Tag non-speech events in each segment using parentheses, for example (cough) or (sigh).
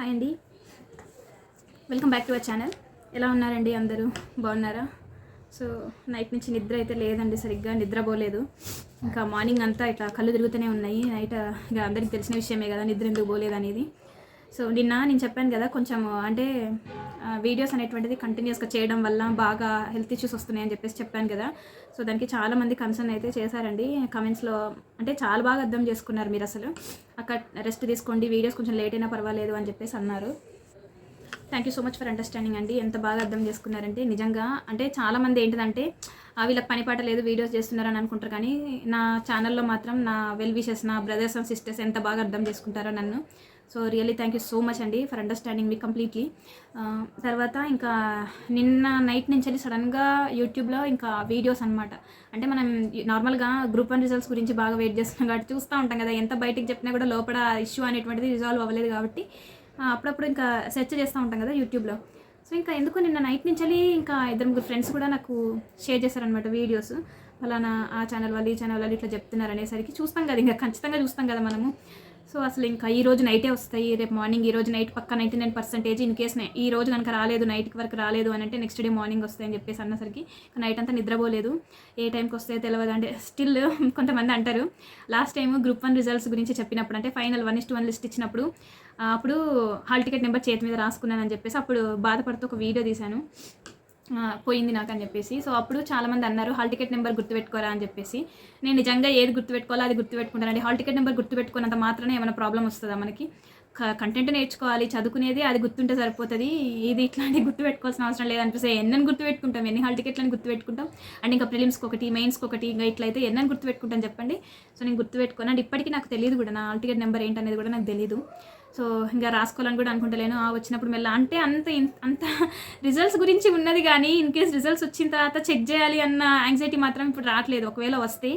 Hi అండి. Welcome back to our channel ఎలా ఉన్నారండి అందరూ? బాగున్నారా? సో నైట్ నుంచి నిద్ర అయితే లేదండి సరిగ్గా నిద్రపోలేదు. ఇంకా మార్నింగ్ అంతా ఇట్లా కళ్ళు తిరుగుతూనే ఉన్నాయి. నైట్ ఇక అందరికి తెలిసిన విషయమే కదా నిద్ర ఎందుకు పోలేదు అనేది సో నిన్న నేను చెప్పాను కదా కొంచెం అంటే వీడియోస్ అనేటువంటిది కంటిన్యూస్గా చేయడం వల్ల బాగా హెల్త్ ఇష్యూస్ వస్తున్నాయి అని చెప్పేసి చెప్పాను కదా. సో దానికి చాలామంది కన్సర్న్ అయితే చేశారండి. కమెంట్స్లో అంటే చాలా బాగా అర్థం చేసుకున్నారు మీరు అసలు. అక్కడ రెస్ట్ తీసుకోండి వీడియోస్ కొంచెం లేట్ అయినా పర్వాలేదు అని చెప్పేసి అన్నారు. Thank you so much for understanding అండి. ఎంత బాగా అర్థం చేసుకున్నారంటే నిజంగా అంటే చాలామంది ఏంటిదంటే "ఆ, వీళ్ళకి పని పాట లేదు వీడియోస్ చేస్తున్నారని అనుకుంటారు కానీ నా ఛానల్లో మాత్రం నా వెల్ విషెస్ నా బ్రదర్స్ అండ్ సిస్టర్స్ ఎంత బాగా అర్థం చేసుకుంటారో నన్ను. So really thank you so much అండి ఫర్ అండర్స్టాండింగ్ మీ కంప్లీట్లీ. తర్వాత ఇంకా నిన్న నైట్ నుంచి సడన్గా యూట్యూబ్లో ఇంకా వీడియోస్ అనమాట అంటే మనం నార్మల్గా గ్రూప్ వన్ రిజల్ట్స్ గురించి బాగా వెయిట్ చేస్తున్నాం కాబట్టి చూస్తూ ఉంటాం కదా ఎంత బయటికి చెప్పినా కూడా లోపల ఇష్యూ అనేటువంటిది రిజాల్వ్ అవ్వలేదు కాబట్టి అప్పుడప్పుడు ఇంకా సెర్చ్ చేస్తూ ఉంటాం కదా యూట్యూబ్లో. సో ఇంకా ఎందుకో నిన్న నైట్ నుంచి వెళ్ళి ఇంకా ఇద్దరు ముగ్గురు ఫ్రెండ్స్ కూడా నాకు షేర్ చేశారనమాట వీడియోస్. ఫలానా ఆ ఛానల్ వాళ్ళు ఈ ఛానల్ వాళ్ళు ఇట్లా చెప్తున్నారు అనేసరికి చూస్తాం కదా ఇంకా ఖచ్చితంగా చూస్తాం కదా మనము. సో అసలు ఇంకా ఈ రోజు నైటే వస్తాయి? రేపు మార్నింగ్ ఈ రోజు నైట్ పక్క ninety nine percentage in case ఈ రోజు కనుక రాలేదు నైట్కి వరకు రాలేదు అని అంటే నెక్స్ట్ డే మార్నింగ్ వస్తాయని చెప్పేసి అన్నసరికి నైట్ అంతా నిద్రపోలేదు. ఏ టైంకి వస్తాయో తెలియదు అంటే స్టిల్ (laughs) కొంతమంది అంటారు. Last time group one results గురించి చెప్పినప్పుడు అంటే final one is one list ఇచ్చినప్పుడు అప్పుడు హాల్ టికెట్ నెంబర్ చేతి మీద రాసుకున్నానని చెప్పేసి అప్పుడు బాధపడుతూ ఒక వీడియో తీశాను. పోయింది నాకు అని చెప్పేసి. సో అప్పుడు చాలామంది అన్నారు హాల్ టికెట్ నెంబర్ గుర్తుపెట్టుకోరా అని చెప్పేసి. నేను నిజంగా ఏది గుర్తుపెట్టుకోవాలో అది గుర్తుపెట్టుకుంటానండి హాల్ టికెట్ నెంబర్ గుర్తుపెట్టుకున్నంత మాత్రమే ఏమైనా ప్రాబ్లం వస్తుందా మనకి? కంటెంట్ నేర్చుకోవాలి చదువుకునేది అది గుర్తుంటే సరిపోతుంది. ఇది ఇట్లాంటివి గుర్తుపెట్టుకోవాల్సిన అవసరం లేదనిపిస్తే ఎన్నని గుర్తుపెట్టుకుంటాం ఎన్ని హాల్ టికెట్లను గుర్తుపెట్టుకుంటాం. అండ్ ఇంకా ప్రిలిమ్స్కి ఒకటి మెయిన్స్కి ఒకటి ఇంకా ఇట్లయితే ఎన్నని గుర్తుపెట్టుకుంటాం చెప్పండి. సో నేను గుర్తుపెట్టుకున్నాను అండ్ ఇప్పటికీ నాకు తెలియదు కూడా నా హాల్ టికెట్ నెంబర్ ఏంటనేది కూడా నాకు తెలియదు సో ఇంకా రాసుకోవాలని కూడా అనుకుంటలేను. ఆ వచ్చినప్పుడు మెల్ల అంటే అంత అంత రిజల్ట్స్ గురించి ఉన్నది కానీ ఇన్ కేస్ రిజల్ట్స్ వచ్చిన తర్వాత చెక్ చేయాలి అన్న యాంగ్జైటీ మాత్రం ఇప్పుడు రావట్లేదు. ఒకవేళ వస్తే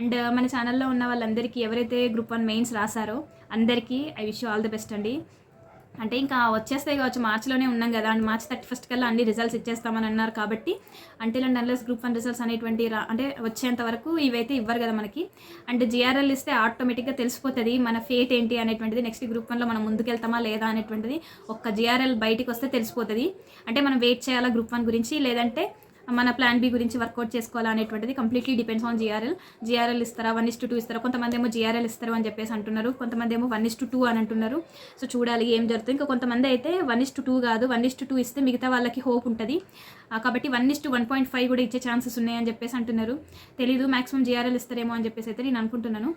అండ్ మన ఛానల్లో ఉన్న వాళ్ళందరికీ ఎవరైతే గ్రూప్ వన్ మెయిన్స్ రాసారో అందరికీ I wish all the best అండి. అంటే ఇంకా వచ్చేస్తాయి కావచ్చు మార్చిలోనే ఉన్నాం కదా అండ్ మార్చ్ థర్టీ ఫస్ట్ కల్లా అన్ని రిజల్ట్స్ ఇచ్చేస్తామని అన్నారు కాబట్టి అంటే and unless group one results అనేటువంటి రా అంటే వచ్చేంత వరకు ఇవైతే ఇవ్వరు కదా మనకి. అండ్ జిఆర్ఎల్ ఇస్తే ఆటోమేటిక్గా తెలిసిపోతుంది మన ఫేట్ ఏంటి అనేటువంటిది. నెక్స్ట్ గ్రూప్ వన్లో మనం ముందుకెళ్తామా లేదా అనేటువంటిది ఒక్క జిఆర్ఎల్ బయటికి వస్తే తెలిసిపోతుంది. అంటే మనం వెయిట్ చేయాలా గ్రూప్ వన్ గురించి? లేదంటే మన ప్లాన్ బి గురించి వర్కౌట్ చేసుకోవాలా అనేటువంటిది completely depends on GRL GRL ఇస్తారా? వన్ ఇస్ టూ ఇస్తారా? కొంతమంది ఏమో జిఆర్ఎల్ ఇస్తారు అని చెప్పేసి అంటున్నారు. కొంతమంది ఏమో వన్ ఇస్ టు టూ అని అంటున్నారు. సో చూడాలి ఏం జరుగుతుంది. ఇంకా కొంతమంది అయితే వన్ ఇస్ టు టూ కాదు. వన్ ఇస్ టు టూ ఇస్తే మిగతా వాళ్ళకి హోప్ ఉంటుంది. కాబట్టి one is one point five కూడా ఇచ్చే ఛాన్సెస్ ఉన్నాయని చెప్పేసి అంటున్నారు. తెలీదు. మాక్సిమం జిఆర్ఎల్ ఇస్తారేమో అని చెప్పేసి అయితే నేను అనుకుంటున్నాను.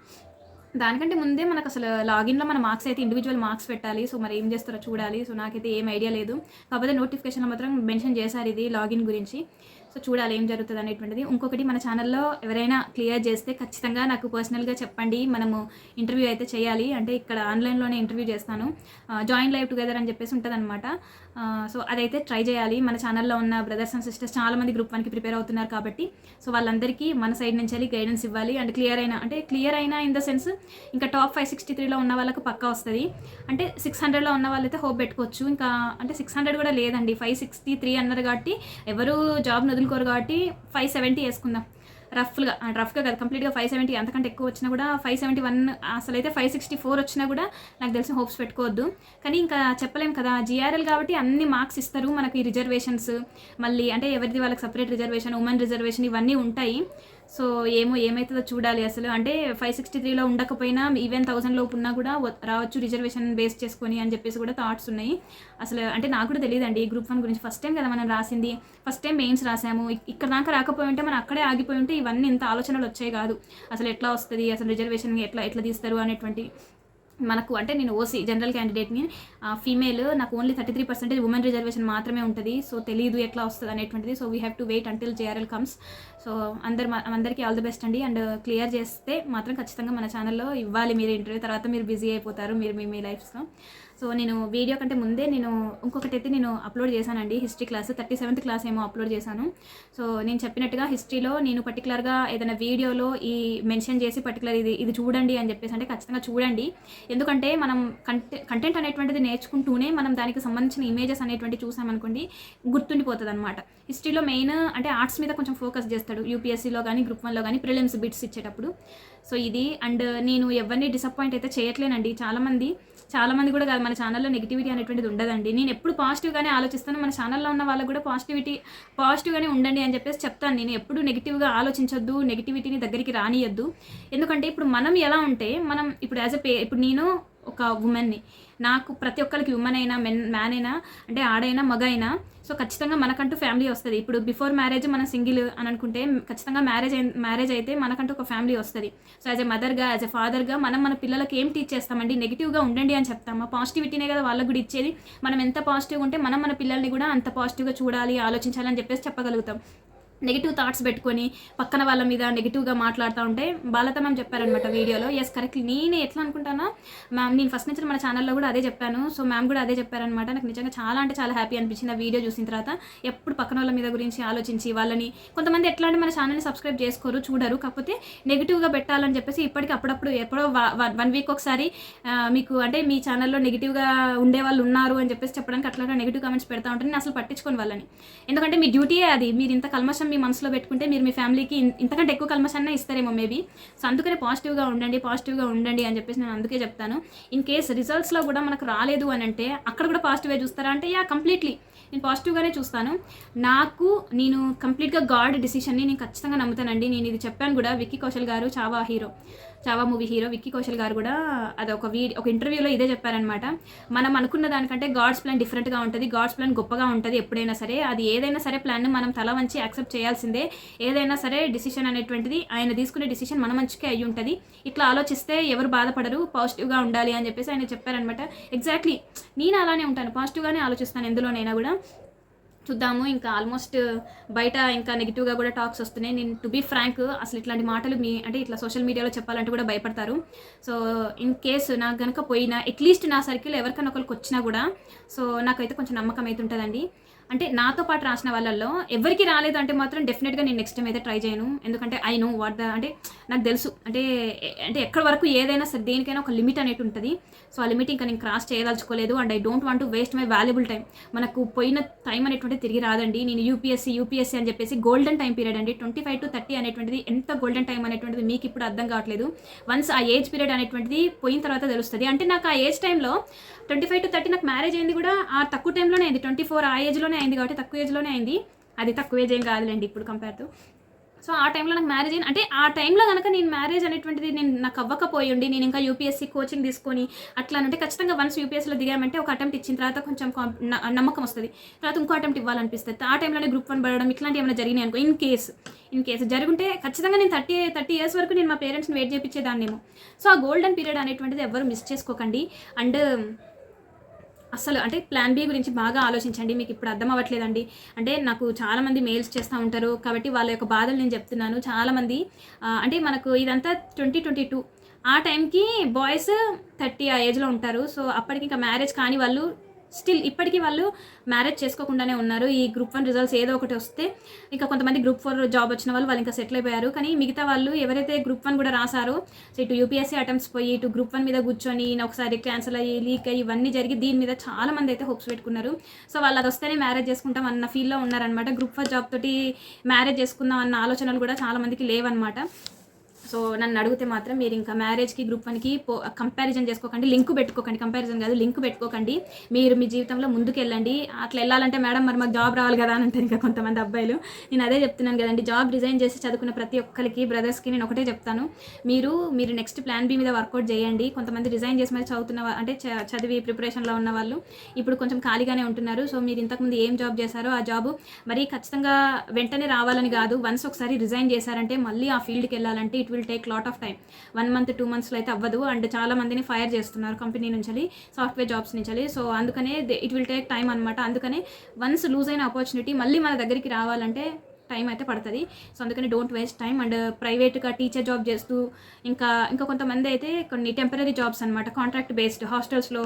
దానికంటే ముందే మనకు అసలు లాగిన్లో మన మార్క్స్ అయితే ఇండివిజువల్ మార్క్స్ పెట్టాలి. సో మరి ఏం చేస్తారో చూడాలి. సో నాకైతే ఏం ఐడియా లేదు. కాకపోతే నోటిఫికేషన్లో మాత్రం మెన్షన్ చేశారు ఇది లాగిన్ గురించి. సో చూడాలి ఏం జరుగుతుంది అనేటువంటిది. ఇంకొకటి మన ఛానల్లో ఎవరైనా క్లియర్ చేస్తే ఖచ్చితంగా నాకు పర్సనల్గా చెప్పండి. మనము ఇంటర్వ్యూ అయితే చేయాలి. అంటే ఇక్కడ ఆన్లైన్లోనే ఇంటర్వ్యూ చేస్తాను. జాయిన్ లైవ్ టుగెదర్ అని చెప్పేసి ఉంటుంది అనమాట సో అదైతే ట్రై చేయాలి. మన ఛానల్లో ఉన్న బ్రదర్స్ అండ్ సిస్టర్స్ చాలామంది గ్రూప్ వన్కి ప్రిపేర్ అవుతున్నారు కాబట్టి. సో వాళ్ళందరికీ మన సైడ్ నుంచి వెళ్ళి గైడెన్స్ ఇవ్వాలి. అండ్ క్లియర్ అయినా అంటే క్లియర్ అయినా ఇన్ ద సెన్స్ ఇంకా టాప్ ఫైవ్ సిక్స్టీ త్రీలో ఉన్న వాళ్ళకు పక్కా వస్తుంది. అంటే సిక్స్ హండ్రెడ్లో ఉన్న వాళ్ళైతే హోప్ పెట్టుకోవచ్చు. ఇంకా అంటే సిక్స్ హండ్రెడ్ కూడా లేదండి. ఫైవ్ సిక్స్టీ త్రీ అన్నారు కాబట్టి ఎవరు జాబ్ వదులుకోరు కాబట్టి ఫైవ్ సెవెంటీ వేసుకుందాం. రఫ్గా రఫ్గా కాదు కంప్లీట్గా ఫైవ్ సెవెంటీ అంతకంటే ఎక్కువ వచ్చినా కూడా ఫైవ్ సెవెంటీ వన్ అసలు అయితే ఫైవ్ సిక్స్టీ ఫోర్ వచ్చినా కూడా నాకు తెలిసి హోప్స్ పెట్టుకోవద్దు. కానీ ఇంకా చెప్పలేం కదా జిఆర్ఎల్ కాబట్టి అన్ని మార్క్స్ ఇస్తారు మనకి రిజర్వేషన్స్. మళ్ళీ అంటే ఎవరిది వాళ్ళకి సపరేట్ రిజర్వేషన్ ఉమెన్ రిజర్వేషన్ ఇవన్నీ ఉంటాయి. సో ఏమో ఏమవుతుందో చూడాలి అసలు. అంటే ఫైవ్ సిక్స్టీ త్రీలో ఉండకపోయినా ఈవెన్ థౌసండ్ లోపు ఉన్నా కూడా రావచ్చు రిజర్వేషన్ బేస్ చేసుకొని అని చెప్పేసి కూడా థాట్స్ ఉన్నాయి. అసలు అంటే నాకు కూడా తెలియదండి గ్రూప్ వన్ గురించి. ఫస్ట్ టైం కదా మనం రాసింది. ఫస్ట్ టైం మెయిన్స్ రాసాము. ఇక్కడ దాకా రాకపోయి ఉంటే మనం అక్కడే ఆగిపోయి ఉంటే ఇవన్నీ ఇంత ఆలోచనలు వచ్చాయి కాదు. అసలు ఎట్లా వస్తుంది? అసలు రిజర్వేషన్ ఎట్లా ఎట్లా తీస్తారు అనేటువంటి మనకు అంటే నేను ఓసీ జనరల్ క్యాండిడేట్ని ఫీమేల్ నాకు only thirty three percentage women reservation మాత్రమే ఉంటుంది. సో తెలియదు ఎట్లా వస్తుంది అనేటువంటిది. So we have to wait until JRL comes so అందరు అందరికీ ఆల్ ది బెస్ట్ అండి. అండ్ క్లియర్ చేస్తే మాత్రం ఖచ్చితంగా మన ఛానల్లో ఇవ్వాలి మీరు ఇంటర్వ్యూ తర్వాత మీరు బిజీ అయిపోతారు మీరు మీ మీ లైఫ్స్లో సో నేను వీడియో కంటే ముందే నేను ఇంకొకటి అయితే నేను అప్లోడ్ చేశానండి. History class thirty seventh class ఏమో అప్లోడ్ చేశాను. సో నేను చెప్పినట్టుగా హిస్టరీలో నేను పర్టికులర్గా ఏదైనా వీడియోలో ఈ మెన్షన్ చేసి పర్టికులర్ ఇది ఇది చూడండి అని చెప్పేసి అంటే ఖచ్చితంగా చూడండి. ఎందుకంటే మనం కంటె కంటెంట్ అనేటువంటిది నేర్చుకుంటూనే మనం దానికి సంబంధించిన ఇమేజెస్ అనేటువంటి చూసామనుకోండి గుర్తుండిపోతుంది అనమాట హిస్టరీలో మెయిన్ అంటే ఆర్ట్స్ మీద కొంచెం ఫోకస్ చేస్తాడు. యూపీఎస్సీలో కానీ గ్రూప్ వన్లో కానీ ప్రిలిమ్స్ బిట్స్ ఇచ్చేటప్పుడు. సో ఇది అండ్ నేను ఎవరిని డిసప్పాయింట్ అయితే చేయట్లేనండి. చాలామంది చాలా మంది కూడా కాదు మన ఛానల్లో నెగిటివిటీ అనేటువంటిది ఉండదండి. నేను ఎప్పుడు పాజిటివ్గానే ఆలోచిస్తాను మన ఛానల్లో ఉన్న వాళ్ళకు కూడా పాజిటివిటీ పాజిటివ్గానే ఉండండి అని చెప్పేసి చెప్తాను. నేను ఎప్పుడు నెగిటివ్గా ఆలోచించొద్దు నెగిటివిటీని దగ్గరికి రానియద్దు. ఎందుకంటే ఇప్పుడు మనం ఎలా ఉంటే మనం ఇప్పుడు యాజ్ అ పే ఇప్పుడు నేను ఒక ఉమెన్ని నాకు ప్రతి ఒక్కరికి ఉమెన్ అయినా మెన్ మ్యాన్ అయినా అంటే ఆడైనా మగ అయినా సో ఖచ్చితంగా మనకంటూ ఫ్యామిలీ వస్తుంది. ఇప్పుడు బిఫోర్ మ్యారేజ్ మనం సింగిల్ అని అనుకుంటే ఖచ్చితంగా మ్యారేజ్ మ్యారేజ్ అయితే మనకంటూ ఒక ఫ్యామిలీ వస్తుంది. సో యాజ్ ఎ మదర్గా యాజ్ ఎ ఫాదర్గా మనం మన పిల్లలకి ఏం టీచ్ చేస్తామండి? నెగిటివ్గా ఉండండి అని చెప్తాము? పాజిటివిటీనే కదా వాళ్ళకు కూడా ఇచ్చేది. మనం ఎంత పాజిటివ్గా ఉంటే మనం మన పిల్లల్ని కూడా అంత పాజిటివ్గా చూడాలి ఆలోచించాలి అని చెప్పేసి చెప్పగలుగుతాం. నెగిటివ్ థాట్స్ పెట్టుకొని పక్కన వాళ్ళ మీద నెగిటివ్గా మాట్లాడుతూ ఉంటే బాలత మ్యామ్ చెప్పారనమాట వీడియోలో. ఎస్ కరెక్ట్ నేను ఎట్లా అనుకుంటానా? మ్యామ్ నేను ఫస్ట్ నుంచి మన ఛానల్లో కూడా అదే చెప్పాను. సో మ్యామ్ కూడా అదే చెప్పారనమాట నాకు నిజంగా చాలా అంటే చాలా హ్యాపీ అనిపించింది ఆ వీడియో చూసిన తర్వాత. ఎప్పుడు పక్కన వాళ్ళ మీద గురించి ఆలోచించి వాళ్ళని కొంతమంది ఎట్లా అంటే మన ఛానల్ని సబ్స్క్రైబ్ చేసుకోరు చూడరు. కాకపోతే నెగిటివ్గా పెట్టాలని చెప్పేసి ఇప్పటికి అప్పుడప్పుడు ఎప్పుడో వన్ వీక్ ఒకసారి మీకు అంటే మీ ఛానల్లో నెగిటివ్గా ఉండే వాళ్ళు ఉన్నారు అని చెప్పేసి చెప్పడానికి అట్లా నెగిటివ్ కామెంట్స్ పెడతా ఉంటాను నేను అసలు పట్టించుకోని వాళ్ళని. ఎందుకంటే మీ డ్యూటీయే అది. మీరు ఇంత కల్మషం మీ మనసులో పెట్టుకుంటే మీరు మీ ఫ్యామిలీకి ఇంతకంటే ఎక్కువ కల్మషాన్ని ఇస్తారేమో మేబీ. సో అందుకనే పాజిటివ్గా ఉండండి పాజిటివ్గా ఉండండి అని చెప్పేసి నేను అందుకే చెప్తాను. ఇన్ కేస్ రిజల్ట్స్లో కూడా మనకు రాలేదు అని అంటే అక్కడ కూడా పాజిటివ్గా చూస్తారా అంటే యా కంప్లీట్లీ. నేను పాజిటివ్గానే చూస్తాను. నాకు నేను కంప్లీట్గా గాడ్ డిసిషన్ని నేను ఖచ్చితంగా నమ్ముతానండి. నేను ఇది చెప్పాను కూడా విక్కీ కౌశల్ గారు Chhaava hero. Chhaava movie hero Vicky Kaushal గారు కూడా అది ఒక వీ ఒక ఇంటర్వ్యూలో ఇదే చెప్పారనమాట మనం అనుకున్న దానికంటే గాడ్స్ ప్లాన్ డిఫరెంట్గా ఉంటుంది గాడ్స్ ప్లాన్ గొప్పగా ఉంటుంది ఎప్పుడైనా సరే. అది ఏదైనా సరే ప్లాన్ మనం తల వంచి యాక్సెప్ట్ చేయాల్సిందే. ఏదైనా సరే డిసిషన్ అనేటువంటిది ఆయన తీసుకునే డిసిషన్ మన మంచికే అయ్యి ఉంటుంది. ఇట్లా ఆలోచిస్తే ఎవరు బాధపడరు పాజిటివ్గా ఉండాలి అని చెప్పేసి ఆయన చెప్పారనమాట ఎగ్జాక్ట్లీ నేను అలానే ఉంటాను పాజిటివ్గానే ఆలోచిస్తాను ఎందులోనైనా కూడా. చూద్దాము. ఇంకా ఆల్మోస్ట్ uh, బయట ఇంకా నెగిటివ్గా కూడా టాక్స్ వస్తున్నాయి. నేను టు బీ ఫ్రాంక్ అసలు ఇట్లాంటి మాటలు మీ అంటే ఇట్లా సోషల్ మీడియాలో చెప్పాలంటే కూడా భయపడతారు. సో ఇన్ కేసు నాకు కనుక పోయినా అట్లీస్ట్ నా సర్కిల్ ఎవరికైనా ఒకరికి వచ్చినా కూడా సో నాకైతే కొంచెం నమ్మకం అయితే ఉంటుందండి. అంటే నాతో పాటు రాసిన వాళ్ళల్లో ఎవరికి రాలేదు అంటే మాత్రం డెఫినెట్గా నేను నెక్స్ట్ టైం అయితే ట్రై చేయను. ఎందుకంటే ఐ నో వాట్ ద అంటే నాకు తెలుసు. అంటే అంటే ఎక్కడి వరకు ఏదైనా సరే దేనికైనా ఒక లిమిట్ అనేది ఉంటుంది. సో ఆ లిమిట్ ఇంకా నేను cross చేయదలుచుకోలేదు. And I don't want to waste my valuable time మనకు పోయిన టైం అనేటువంటి తిరిగి రాదండి. నేను యూపీఎస్సీ యూపీఎస్సీ అని చెప్పేసి గోల్డెన్ టైం పీరియడ్ అండి. ట్వంటీ ఫైవ్ టు థర్టీ అనేటువంటిది ఎంత గోల్డెన్ టైం అనేటువంటిది మీకు ఇప్పుడు అర్థం కావట్లేదు. వన్స్ ఆ ఏజ్ పీరియడ్ అనేటువంటిది పోయిన తర్వాత తెలుస్తుంది. అంటే నాకు ఆ ఏజ్ టైంలో ట్వంటీ ఫైవ్ టు థర్టీ నాకు మ్యారేజ్ అయింది కూడా ఆ తక్కువ టైంలోనే అయింది. ట్వంటీ ఫోర్ ఆ ఏజ్లోనే అయింది కాబట్టి తక్కువ ఏజ్లోనే అయింది. అది తక్కువ ఏజ్ ఏం కాదులేండి ఇప్పుడు కంపేర్ టు సో ఆ టైంలో నాకు మ్యారేజ్ అయిన అంటే ఆ టైంలో కనుక నేను మ్యారేజ్ అనేటువంటిది నేను నాకు అవ్వకపోయి ఉండి నేను ఇంకా యూపీఎస్సీ కోచింగ్ తీసుకొని అట్లా అంటే ఖచ్చితంగా వన్స్ యూపీఎస్సీలో దిగామంటే ఒక అటెంప్ట్ ఇచ్చిన తర్వాత కొంచెం నమ్మకం వస్తుంది. తర్వాత ఇంకో అటెంప్ట్ ఇవ్వాలనిపిస్తుంది. ఆ టైంలోనే గ్రూప్ వన్ పడడం ఇట్లాంటివి ఏమైనా జరిగినాయి అనుకో ఇన్ కేసు ఇన్ కేసు జరుగుంటే ఖచ్చితంగా నేను థర్టీ థర్టీ ఇయర్స్ వరకు నేను మా పేరెంట్స్ని వెయిట్ చేయించేదాన్నేమో సో ఆ గోల్డెన్ పీరియడ్ అనేటువంటిది ఎవరు మిస్ చేసుకోకండి. అండ్ అసలు అంటే ప్లాన్ బి గురించి బాగా ఆలోచించండి మీకు ఇప్పుడు అర్థం అవ్వట్లేదండి. అంటే నాకు చాలామంది మెయిల్స్ చేస్తూ ఉంటారు. కాబట్టి వాళ్ళ యొక్క బాధలు నేను చెప్తున్నాను. చాలామంది అంటే మనకు ఇదంతా ట్వంటీ ట్వంటీ టూ ఆ టైంకి బాయ్స్ థర్టీ ఆ ఏజ్లో ఉంటారు. సో అప్పటికి ఇంకా మ్యారేజ్ కాని వాళ్ళు స్టిల్ ఇప్పటికీ వాళ్ళు మ్యారేజ్ చేసుకోకుండానే ఉన్నారు. ఈ గ్రూప్ వన్ రిజల్ట్స్ ఏదో ఒకటి వస్తే ఇంకా కొంతమంది గ్రూప్ ఫోర్ జాబ్ వచ్చిన వాళ్ళు వాళ్ళు ఇంకా సెటిల్ అయిపోయారు. కానీ మిగతా వాళ్ళు ఎవరైతే గ్రూప్ వన్ కూడా రాసారో సో ఇటు యూపీఎస్సీ అటెంప్ట్స్ పోయి ఇటు గ్రూప్ వన్ మీద కూర్చొని ఒకసారి క్యాన్సిల్ అయ్యి లీక్ అయ్యి ఇవన్నీ జరిగి దీని మీద చాలా మంది అయితే హోప్స్ పెట్టుకున్నారు. సో వాళ్ళు అది వస్తేనే మ్యారేజ్ చేసుకుంటాం అన్న ఫీల్లో ఉన్నారనమాట గ్రూప్ ఫోర్ జాబ్ తోటి మ్యారేజ్ చేసుకుందాం అన్న ఆలోచనలు కూడా చాలా మందికి లేవన్నమాట. సో నన్ను అడిగితే మాత్రం మీరు ఇంకా మ్యారేజ్కి గ్రూప్ వన్కి పో కంపారిజన్ చేసుకోకండి లింక్ పెట్టుకోకండి కంపారిజన్ కాదు లింక్ పెట్టుకోకండి. మీరు మీ జీవితంలో ముందుకు వెళ్ళండి అట్లా వెళ్ళాలంటే మేడం మరి మాకు జాబ్ రావాలి కదా అని అంటారు ఇంకా కొంతమంది అబ్బాయిలు. నేను అదే చెప్తున్నాను కదండి జాబ్ రిజైన్ చేసి చదువుకున్న ప్రతి ఒక్కరికి బ్రదర్స్కి నేను ఒకటే చెప్తాను. మీరు మీరు నెక్స్ట్ ప్లాన్ బి మీద వర్కౌట్ చేయండి. కొంతమంది రిజైన్ చేసి మరి చదువుతున్న అంటే చ- చదివి ప్రిపరేషన్లో ఉన్న వాళ్ళు ఇప్పుడు కొంచెం ఖాళీగానే ఉంటున్నారు. సో మీరు ఇంతకుముందు ఏం జాబ్ చేశారో ఆ జాబ్ మరి ఖచ్చితంగా వెంటనే రావాలని కాదు. వన్స్ ఒకసారి రిజైన్ చేశారంటే మళ్ళీ ఆ ఫీల్డ్కి వెళ్ళాలంటే it will take lot of time one month two మంత్స్లో అయితే అవ్వదు. అండ్ చాలా మందిని ఫైర్ చేస్తున్నారు కంపెనీ నుంచి సాఫ్ట్వేర్ జాబ్స్ నుంచి సో అందుకనే ఇట్ విల్ టేక్ టైం అనమాట అందుకనే వన్స్ లూజ్ అయిన ఆపర్చునిటీ మళ్ళీ మన దగ్గరికి రావాలంటే టైం అయితే పడుతుంది. సో అందుకని డోంట్ వేస్ట్ టైం. అండ్ ప్రైవేట్గా టీచర్ జాబ్ చేస్తూ ఇంకా ఇంకా కొంతమంది అయితే కొన్ని టెంపరీ జాబ్స్ అనమాట కాంట్రాక్ట్ బేస్డ్ హాస్టల్స్లో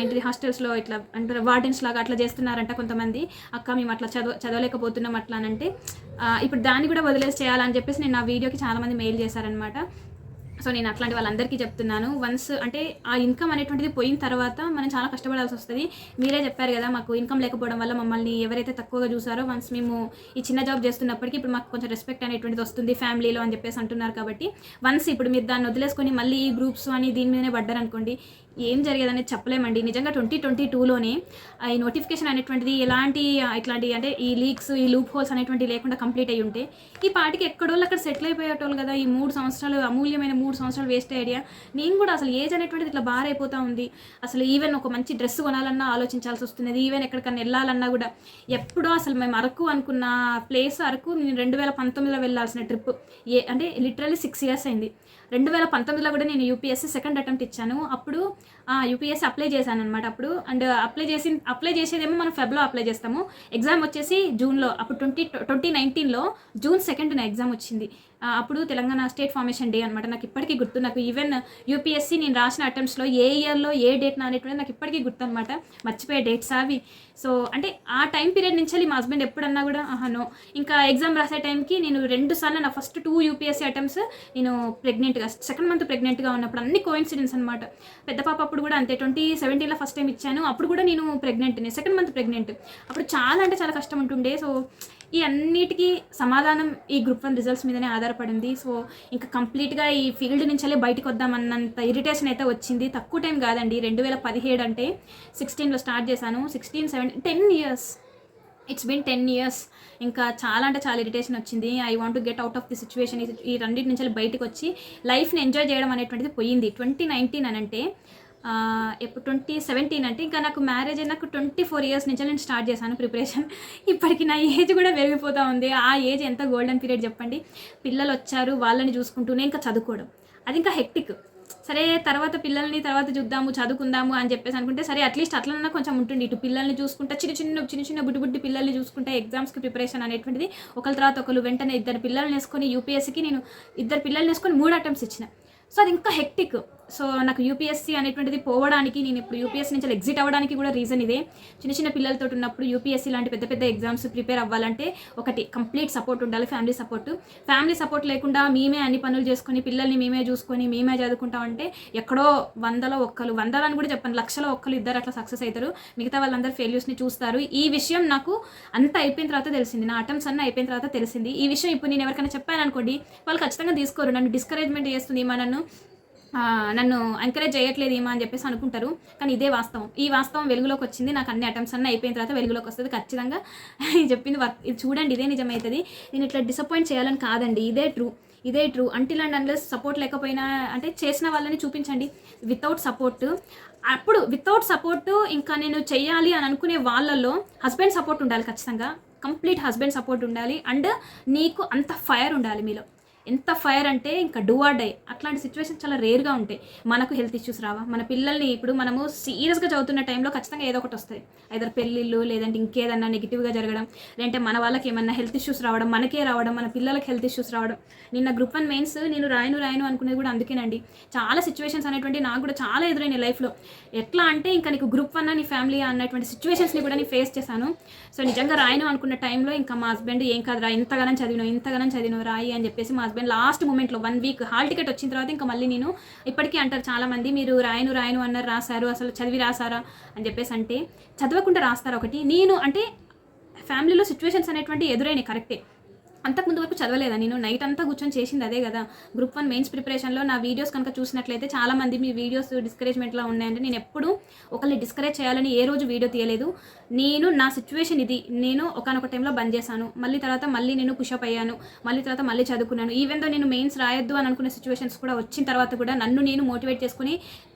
ఏంటిది హాస్టల్స్లో ఇట్లా అంటే వార్డెన్స్ లాగా అట్లా చేస్తున్నారంట కొంతమంది. అక్క మేము అట్లా చదవ చదవలేకపోతున్నాం అట్లా అని అంటే ఇప్పుడు దాన్ని కూడా వదిలేసి చేయాలని చెప్పేసి నేను నా వీడియోకి చాలామంది మెయిల్ చేశారనమాట సో నేను అట్లాంటి వాళ్ళందరికీ చెప్తున్నాను. వన్స్ అంటే ఆ ఇన్కమ్ అనేటువంటిది పోయిన తర్వాత మనం చాలా కష్టపడాల్సి వస్తుంది. మీరే చెప్పారు కదా మాకు ఇన్కమ్ లేకపోవడం వల్ల మమ్మల్ని ఎవరైతే తక్కువగా చూసారో వన్స్ మేము ఈ చిన్న జాబ్ చేస్తున్నప్పటికీ ఇప్పుడు మాకు కొంచెం రెస్పెక్ట్ అనేటువంటిది వస్తుంది ఫ్యామిలీలో అని చెప్పేసి అంటున్నారు కాబట్టి వన్స్ ఇప్పుడు మీరు దాన్ని వదిలేసుకొని మళ్ళీ ఈ గ్రూప్స్ అని దీని మీదనే పడ్డారనుకోండి ఏం జరిగేదనేది చెప్పలేమండి. నిజంగా ట్వంటీ ట్వంటీ టూలోనే ఈ నోటిఫికేషన్ అనేటువంటిది ఎలాంటి ఇట్లాంటి అంటే ఈ లీక్స్ ఈ లూప్ హోల్స్ అనేటువంటివి లేకుండా కంప్లీట్ అయ్యి ఉంటే ఈ పాటికి ఎక్కడోళ్ళు అక్కడ సెటిల్ అయిపోయేటోళ్ళు కదా. ఈ మూడు సంవత్సరాలు అమూల్యమైన మూడు సంవత్సరాలు వేస్ట్ ఐడియా. నేను కూడా అసలు ఏజ్ అనేటువంటిది ఇట్లా బార్ అయిపోతా ఉంది. అసలు ఈవెన్ ఒక మంచి డ్రెస్ కొనాలన్నా ఆలోచించాల్సి వస్తుంది ఈవెన్ ఎక్కడికన్నా వెళ్ళాలన్నా కూడా ఎప్పుడో అసలు మేము అరకు అనుకున్న ప్లేస్ అరకు నేను రెండు వేల పంతొమ్మిదిలో వెళ్ళాల్సిన ట్రిప్. ఏ అంటే లిటరల్లీ సిక్స్ ఇయర్స్ అయింది. రెండు వేల పంతొమ్మిదిలో కూడా నేను యూపీఎస్సీ సెకండ్ అటెంప్ట్ ఇచ్చాను. అప్పుడు యూపీఎస్సీ అప్లై చేశాను అనమాట అప్పుడు అండ్ అప్లై చేసి అప్లై చేసేదేమో మనం ఫెబ్లో అప్లై చేస్తాము. ఎగ్జామ్ వచ్చేసి జూన్లో అప్పుడు ట్వంటీ ట్వంటీ నైన్టీన్లో జూన్ సెకండ్ నా ఎగ్జామ్ వచ్చింది. అప్పుడు తెలంగాణ స్టేట్ ఫార్మేషన్ డే అనమాట నాకు ఇప్పటికీ గుర్తు. నాకు ఈవెన్ యూపీఎస్సీ నేను రాసిన అటెంప్ట్స్లో ఏ ఇయర్లో ఏ డేట్ అనేటువంటి నాకు ఇప్పటికీ గుర్తు అనమాట మర్చిపోయే డేట్స్ అవి. సో అంటే ఆ టైం పీరియడ్ నుంచి మా హస్బెండ్ ఎప్పుడన్నా కూడా ఆహా ఇంకా ఎగ్జామ్ రాసే టైంకి నేను రెండు సార్లు నా ఫస్ట్ టూ యూపీఎస్సీ అటెంప్ట్స్ నేను ప్రెగ్నెంట్గా సెకండ్ మంత్ ప్రెగ్నెంట్గా ఉన్నప్పుడు అన్ని కోయిన్సిడెన్స్ అనమాట పెద్ద పాప అప్పుడు కూడా అంతే. ట్వంటీ సెవెంటీన్లో ఫస్ట్ టైం ఇచ్చాను. అప్పుడు కూడా నేను ప్రెగ్నెంట్ని సెకండ్ మంత్ ప్రెగ్నెంట్ అప్పుడు చాలా అంటే చాలా కష్టం ఉంటుండే. సో ఈ అన్నిటికీ సమాధానం ఈ గ్రూప్ వన్ రిజల్ట్స్ మీదనే ఆధారపడింది సో ఇంకా కంప్లీట్గా ఈ ఫీల్డ్ నుంచి బయటకు వద్దామన్నంత ఇరిటేషన్ అయితే వచ్చింది. తక్కువ టైం కాదండి. రెండు వేల పదిహేడు అంటే సిక్స్టీన్లో స్టార్ట్ చేశాను. Sixteen seventeen ten years. It's been ten years ఇంకా చాలా అంటే చాలా ఇరిటేషన్ వచ్చింది. I want to get out of the situation ఈ రెండింటి నుంచి బయటకు వచ్చి లైఫ్ని ఎంజాయ్ చేయడం అనేటువంటిది పోయింది. ట్వంటీ నైన్టీన్ అని అంటే ఎప్పుడు ట్వంటీ సెవెంటీన్ అంటే ఇంకా నాకు మ్యారేజ్ అయిన నాకు ట్వంటీ ఫోర్ ఇయర్స్ నుంచి నేను స్టార్ట్ చేశాను ప్రిపరేషన్. ఇప్పటికి నా ఏజ్ కూడా పెరిగిపోతూ ఉంది. ఆ ఏజ్ ఎంత గోల్డెన్ పీరియడ్ చెప్పండి? పిల్లలు వచ్చారు వాళ్ళని చూసుకుంటూనే ఇంకా చదువుకోవడం. అది ఇంకా హెక్టిక్ సరే తర్వాత పిల్లల్ని తర్వాత చూద్దాము చదువుకుందాము అని చెప్పేసి అనుకుంటే సరే అట్లీస్ట్ అట్లన్నా కొంచెం ఉంటుంది ఇటు పిల్లల్ని చూసుకుంటా చిన్న చిన్న చిన్న చిన్న బుడ్డి బుడ్డి పిల్లల్ని చూసుకుంటే ఎగ్జామ్స్కి ప్రిపరేషన్ అనేటువంటిది ఒకరి తర్వాత ఒకరు వెంటనే ఇద్దరు పిల్లల్ని వేసుకొని యూపీఎస్సీకి నేను ఇద్దరు పిల్లల్ని వేసుకొని మూడు అటెంప్ట్స్ ఇచ్చిన. సో అది ఇంకా హెక్టిక్ సో నాకు యూపీఎస్సీ అనేటువంటిది పోవడానికి నేను ఇప్పుడు యూపీఎస్సీ నుంచి ఎగ్జిట్ అవ్వడానికి కూడా రీజన్ ఇదే. చిన్న చిన్న పిల్లలతో ఉన్నప్పుడు యూపీఎస్సీ లాంటి పెద్ద పెద్ద ఎగ్జామ్స్ ప్రిపేర్ అవ్వాలంటే ఒకటి కంప్లీట్ సపోర్ట్ ఉండాలి ఫ్యామిలీ సపోర్ట్ ఫ్యామిలీ సపోర్ట్ లేకుండా మేమే అన్ని పనులు చేసుకొని పిల్లల్ని మేమే చూసుకొని మేమే చదువుకుంటామంటే ఎక్కడో వందలో ఒక్కరు వందలని కూడా చెప్పండి లక్షలో ఒక్కరు ఇద్దరు అట్లా సక్సెస్ అవుతారు మిగతా వాళ్ళందరూ ఫెయిల్యూర్స్ని చూస్తారు. ఈ విషయం నాకు అంత అయిపోయిన తర్వాత తెలిసింది. నా అటెంప్ట్స్ అన్న అయిపోయిన తర్వాత తెలిసింది. ఈ విషయం ఇప్పుడు నేను ఎవరికైనా చెప్పాను అనుకోండి వాళ్ళు ఖచ్చితంగా తీసుకోరు. నన్ను డిస్కరేజ్మెంట్ చేస్తుంది ఈమె నన్ను. నన్ను ఎంకరేజ్ చేయట్లేదు ఏమా అని చెప్పేసి అనుకుంటారు. కానీ ఇదే వాస్తవం. ఈ వాస్తవం వెలుగులోకి వచ్చింది. నాకు అన్ని అటెంప్ట్స్ అన్నీ అయిపోయిన తర్వాత వెలుగులోకి వస్తుంది ఖచ్చితంగా. (laughs) చెప్పింది వర్క్ ఇది చూడండి ఇదే నిజమవుతుంది నేను ఇట్లా డిసప్పాయింట్ చేయాలని కాదండి. ఇదే ట్రూ ఇదే true until and unless support లేకపోయినా అంటే చేసిన వాళ్ళని చూపించండి. వితౌట్ సపోర్ట్ అప్పుడు వితౌట్ సపోర్ట్ ఇంకా నేను చెయ్యాలి అని అనుకునే వాళ్ళల్లో హస్బెండ్ సపోర్ట్ ఉండాలి ఖచ్చితంగా. కంప్లీట్ హస్బెండ్ సపోర్ట్ ఉండాలి. అండ్ నీకు అంత ఫైర్ ఉండాలి మీలో. ఎంత ఫైర్ అంటే ఇంకా డూ ఆర్ డై. అట్లాంటి సిచ్యువేషన్ చాలా రేర్గా ఉంటాయి. మనకు హెల్త్ ఇష్యూస్ రావా? మన పిల్లల్ని ఇప్పుడు మనము సీరియస్గా చదువుతున్న టైంలో ఖచ్చితంగా ఏదో ఒకటి వస్తాయి. ఐదర్ పెళ్ళిళ్ళు లేదంటే ఇంకేదన్నా నెగిటివ్గా జరగడం లేదంటే మన వాళ్ళకి ఏమన్నా హెల్త్ ఇష్యూస్ రావడం మనకే రావడం మన పిల్లలకి హెల్త్ ఇష్యూస్ రావడం. నిన్న గ్రూప్ వన్ మెయిన్స్ నేను రాయను రాయను అనుకునేది కూడా అందుకేనండి. చాలా సిచ్యువేషన్స్ అనేటువంటి నాకు కూడా చాలా ఎదురైన లైఫ్లో. ఎట్లా అంటే ఇంకా నీకు గ్రూప్ వన్ నీ ఫ్యామిలీ అన్నటువంటి సిచ్యువేషన్స్ని కూడా నేను ఫేస్ చేశాను. సో నిజంగా రాయను అనుకున్న టైంలో ఇంకా మా హస్బెండ్ ఏం కాదురా ఇంతగానం చదివినావు ఇంతగానం చదివినావు రాయి అని చెప్పేసి మా హస్బెండ్ లాస్ట్ మూమెంట్లో వన్ వీక్ హాల్ టికెట్ వచ్చిన తర్వాత ఇంకా మళ్ళీ నేను ఇప్పటికీ అంటారు చాలామంది మీరు రాయను రాయను అన్నారు రాశారు అసలు చదివి రాసారా అని చెప్పేసి అంటే చదవకుండా రాస్తారు ఒకటి? నేను అంటే ఫ్యామిలీలో సిచ్యువేషన్స్ అనేటువంటి ఎదురైనాయి కరెక్టే అంతకుముందు వరకు చదవలేదా? నేను నైట్ అంతా కూర్చొని చేసింది అదే కదా. గ్రూప్ వన్ మెయిన్స్ ప్రిపరేషన్లో నా వీడియోస్ కనుక చూసినట్లయితే చాలా మంది మీ వీడియోస్ డిస్కరేజ్మెంట్లో ఉన్నాయంటే నేను ఎప్పుడు ఒకరిని డిస్కరేజ్ చేయాలని ఏ రోజు వీడియో తీయలేదు. నేను నా సిచ్యువేషన్ ఇది. నేను ఒకనొక టైంలో బంద్ చేశాను. మళ్ళీ తర్వాత మళ్ళీ నేను పుషప్ అయ్యాను. మళ్ళీ తర్వాత మళ్ళీ చదువుకున్నాను. ఈవెన్ దో నేను మెయిన్స్ రాయొద్దు అని అనుకునే సిచ్యువేషన్స్ కూడా వచ్చిన తర్వాత కూడా నన్ను నేను మోటివేట్ చేసుకుని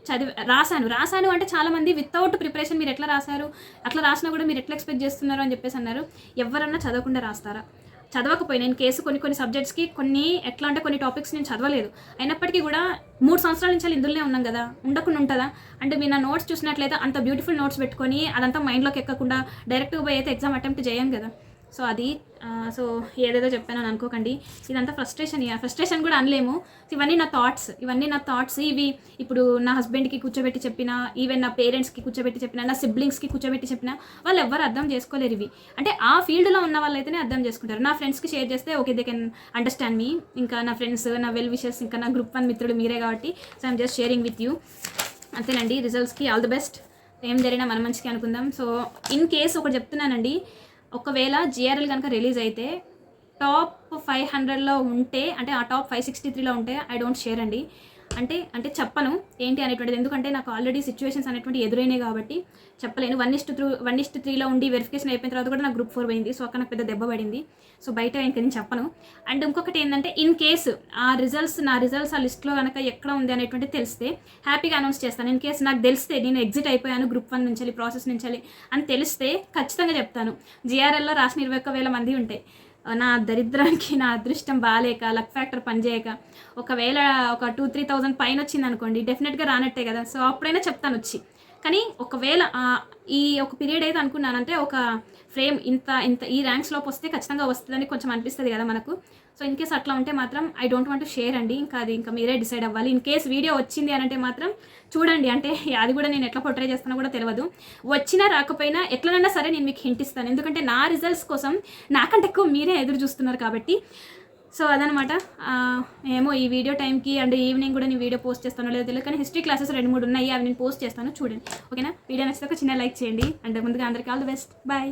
చదివి రాశాను. రాశాను అంటే చాలామంది వితౌట్ ప్రిపరేషన్ మీరు ఎట్లా రాశారు? అట్లా రాసినా కూడా మీరు ఎట్లా ఎక్స్పెక్ట్ చేస్తున్నారు అని చెప్పేసి అన్నారు. ఎవరన్నా చదవకుండా రాస్తారా? చదవకపోయి నేను కేసు కొన్ని కొన్ని సబ్జెక్ట్స్కి కొన్ని ఎట్లా అంటే కొన్ని టాపిక్స్ నేను చదవలేదు. అయినప్పటికీ కూడా మూడు సంవత్సరాల నుంచి ఇందులోనే ఉన్నాం కదా ఉండకుండా ఉంటుందా? అంటే మీరు నా నోట్స్ చూసినట్లయితే అంత బ్యూటిఫుల్ నోట్స్ పెట్టుకొని అదంతా మైండ్లోకి ఎక్కకుండా డైరెక్ట్గా పోయి అయితే ఎగ్జామ్ అటెంప్ట్ చేయం కదా. సో అది సో ఏదేదో చెప్పానని అనుకోకండి. ఇదంతా ఫ్రస్ట్రేషన్ ఫ్రస్ట్రేషన్ కూడా అనలేము. ఇవన్నీ నా థాట్స్ ఇవన్నీ నా థాట్స్ ఇవి ఇప్పుడు నా హస్బెండ్కి కూర్చోబెట్టి చెప్పిన ఈవెన్ నా పేరెంట్స్కి కూర్చోబెట్టి చెప్పిన నా సిబ్లింగ్స్కి కూర్చోబెట్టి చెప్పిన వాళ్ళు ఎవరు అర్థం చేసుకోలేరు ఇవి. అంటే ఆ ఫీల్డ్లో ఉన్న వాళ్ళైతేనే అర్థం చేసుకుంటారు. నా ఫ్రెండ్స్కి షేర్ చేస్తే okay they can understand me ఇంకా నా ఫ్రెండ్స్ నా వెల్ విషెస్ ఇంకా నా గ్రూప్ వన్ మిత్రులు మీరే కాబట్టి so I'm just sharing with you అంతేనండి. రిజల్ట్స్కి ఆల్ ది బెస్ట్ ఏం జరిగినా మన మంచికి అనుకుందాం. సో ఇన్ కేస్ ఒకటి చెప్తున్నానండి. ఒకవేళ జిఆర్ఎల్ కనుక రిలీజ్ అయితే టాప్ ఫైవ్ హండ్రెడ్లో ఉంటే అంటే ఆ టాప్ ఫైవ్ సిక్స్టీ త్రీలో ఉంటే ఐ డోంట్ షేర్ అండి. అంటే అంటే చెప్పను ఏంటి అనేటువంటిది. ఎందుకంటే నాకు ఆల్రెడీ సిచ్యువేషన్స్ అనేటువంటి ఎదురైనాయి కాబట్టి చెప్పలేను. One is to three one is to త్రీలో ఉండి వెరిఫికేషన్ అయిపోయిన తర్వాత కూడా నాకు గ్రూప్ ఫోర్ పోయింది. సో అక్కడ నాకు పెద్ద దెబ్బ పడింది. సో బయట ఇంక నేను చెప్పను. అండ్ ఇంకొకటి ఏంటంటే ఇన్ కేసు ఆ రిజల్ట్స్ నా రిజల్ట్స్ ఆ లిస్ట్లో కనుక ఎక్కడ ఉంది అనేటువంటి తెలిస్తే హ్యాపీగా అనౌన్స్ చేస్తాను. ఇన్ కేసు నాకు తెలిస్తే నేను ఎగ్జిట్ అయిపోయాను గ్రూప్ వన్ నుంచి ప్రాసెస్ నుంచి అని తెలిస్తే ఖచ్చితంగా చెప్తాను. జిఆర్ఎల్లో రాసిన ఇరవై ఒక్క వేల మంది ఉంటాయి నా దరిద్రానికి నా అదృష్టం బాగాలేక లక్ ఫ్యాక్టర్ పనిచేయక ఒకవేళ ఒక టూ త్రీ థౌజండ్ పైన వచ్చింది అనుకోండి డెఫినెట్గా రానట్టే కదా. సో అప్పుడైనా చెప్తాను వచ్చి కానీ ఒకవేళ ఈ ఒక పీరియడ్ అయితే అనుకున్నానంటే ఒక ఫ్రేమ్ ఇంత ఇంత ఈ ర్యాంక్స్ లోపు వస్తే ఖచ్చితంగా వస్తుందని కొంచెం అనిపిస్తుంది కదా మనకు. సో ఇన్ కేస్ అట్లా ఉంటే మాత్రం ఐ డోంట్ వాంట్ షేర్ అండి. ఇంకా అది ఇంకా మీరే డిసైడ్ అవ్వాలి. ఇన్ కేస్ వీడియో వచ్చింది అని అంటే మాత్రం చూడండి. అంటే (laughs) అది కూడా నేను ఎట్లా పొట్రే చేస్తానో కూడా తెలియదు వచ్చినా రాకపోయినా ఎట్లనన్నా సరే నేను మీకు హింట్ ఇస్తాను. ఎందుకంటే నా రిజల్ట్స్ కోసం నాకంటే ఎక్కువ మీరే ఎదురు చూస్తున్నారు కాబట్టి సో అదనమాట ఏమో ఈ వీడియో టైంకి అండ్ ఈవినింగ్ కూడా నేను వీడియో పోస్ట్ చేస్తానో లేదో తెలియదు కానీ హిస్టరీ క్లాసెస్ రెండు మూడు ఉన్నాయి అవి నేను పోస్ట్ చేస్తాను చూడండి. ఓకేనా? వీడియో నచ్చితే ఒక చిన్న లైక్ చేయండి అండ్ ముందుగా అందరికీ ఆల్ ది బెస్ట్. బాయ్.